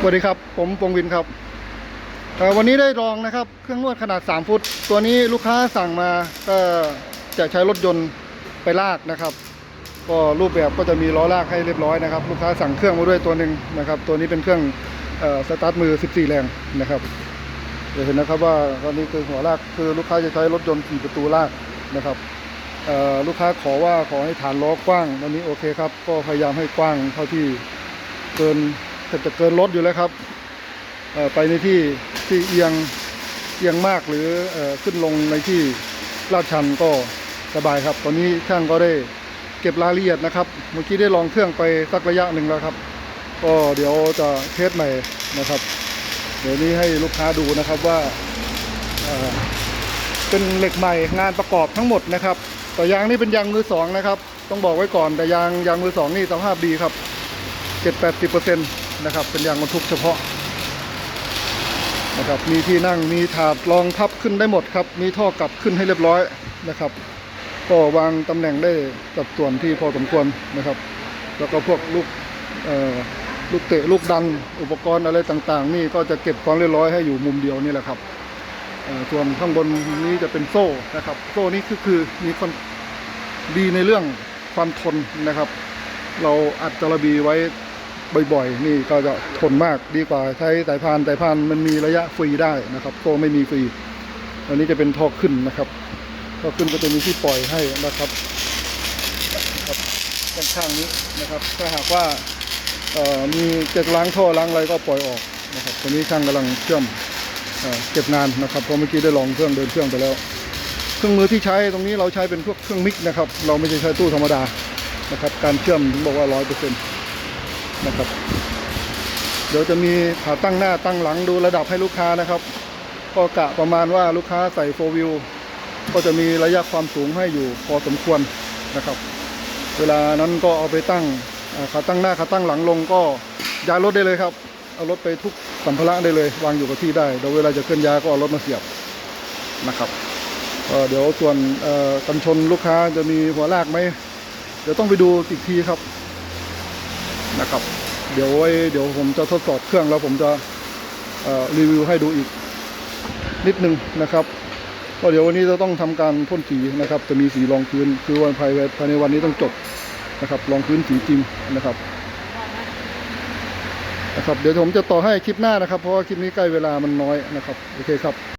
สวัสดีครับ ผมปงวินครับ วันนี้ได้ลองนะครับ เครื่องนวดขนาด 3 ฟุต ตัวนี้ลูกค้าสั่งมาก็จะใช้รถยนต์ไปลากนะครับ ก็รูปแบบก็จะมีล้อลากให้เรียบร้อยนะครับ ลูกค้าสั่งเครื่องมาด้วยตัวหนึ่งนะครับ ตัวนี้เป็นเครื่องอสตาร์ทมือ 14 แรงนะครับเดี๋ยวเห็นนะครับว่าตอนนี้คือหัวลากคือลูกค้าจะใช้รถยนต์4ประตูลากนะครับลูกค้าขอว่าขอให้ฐานล้อกว้างวันนี้โอเคครับ ก็พยายามให้กว้างเท่าที่เกิน แทบจะเกินรถอยู่แล้วครับไปในที่ที่เอียงเอียงมากหรืออขึ้นลงในที่ลาดชันก็สบายครับ ตอนนี้ช่างก็ได้เก็บรายละเอียดนะครับ เมื่อกี้ได้ลองเครื่องไปสักระยะหนึ่งแล้วครับ ก็เดี๋ยวจะเทสใหม่นะครับ เดี๋ยวนี้ให้ลูกค้าดูนะครับว่าเเป็นเหล็กใหม่งานประกอบทั้งหมดนะครับแต่ยางนี่เป็นยางมือสองนะครับ ต้องบอกไว้ก่อนแต่ยางยางมือสองนี่สภาพดีครับ7-80%น นะครับ เป็นยางบรรทุกเฉพาะนะครับมีที่นั่งมีถาดรองทับขึ้นได้หมดครับ มีท่อกลับขึ้นให้เรียบร้อยนะครับ ก็วางตำแหน่งได้สัดส่วนที่พอสมควรนะครับ แล้วก็พวกลูกเอ่อลูกเตะลูกดันอุปกรณ์อะไรต่างๆ นี่ก็จะเก็บความเรียบร้อยให้อยู่มุมเดียวนี่แหละครับส่วนข้างบนนี้จะเป็นโซ่นะครับ โซ่นี้คือคือมีความดีในเรื่องความทนนะครับ เราอัดจระบีไว้ บ่อยๆ นี่ก็จะทนมากดีกว่าใช้สายพานสายพานมันมีระยะฟรีได้นะครับโซ่ไม่มีฟรี อันนี้จะเป็นท่อขึ้นนะครับท่อขึ้นก็จะมีที่ปล่อยให้นะครับด้านข้างนี้นะครับ ถ้าหากว่ามีจะล้างท่อล้างอะไรก็ปล่อยออกนะครับตอนนี้ช่างกำลังเชื่อมเอเก็บงานนะครับเพราะเมื่อกี้ได้ลองเครื่องเดินเครื่องไปแล้ว เครื่องมือที่ใช้ตรงนี้เราใช้เป็นพวกเครื่องมิกนะครับ เราไม่ใช่ใช้ตู้ธรรมดานะครับ การเชื่อมถึงบอกว่าร้อยเปอร์เซ็นต์ นะครับ เดี๋ยวจะมีขาตั้งหน้าตั้งหลังดูระดับให้ลูกค้านะครับ ก็กะประมาณว่าลูกค้าใส่โฟวิวก็จะมีระยะความสูงให้อยู่พอสมควรนะครับ เวลานั้นก็เอาไปตั้งขาตั้งหน้าขาตั้งหลังลงก็ย้ายรถได้เลยครับ เอารถไปทุกสัมภาระได้เลยวางอยู่กับที่ได้เดี๋ยวเวลาจะเคลื่อนย้ายก็เอารถมาเสียบนะครับเเดี๋ยวส่วนกันชนลูกค้าจะมีหัวลากไหมเดี๋ยวต้องไปดูอีกทีครับ นะครับ เดี๋ยวไว้เดี๋ยวผมจะทดสอบเครื่องแล้วผมจะรีวิวให้ดูอีกนิดนึงนะครับก็เดี๋ยววันนี้จะต้องทำการพ่นสีนะครับ จะมีสีรองพื้นคือวันภายในภายในวันนี้ต้องจบนะครับรองพื้นสีจริงนะครับนะครับ เดี๋ยวผมจะต่อให้คลิปหน้านะครับ เพราะว่าคลิปนี้ใกล้เวลามันน้อยนะครับ โอเคครับ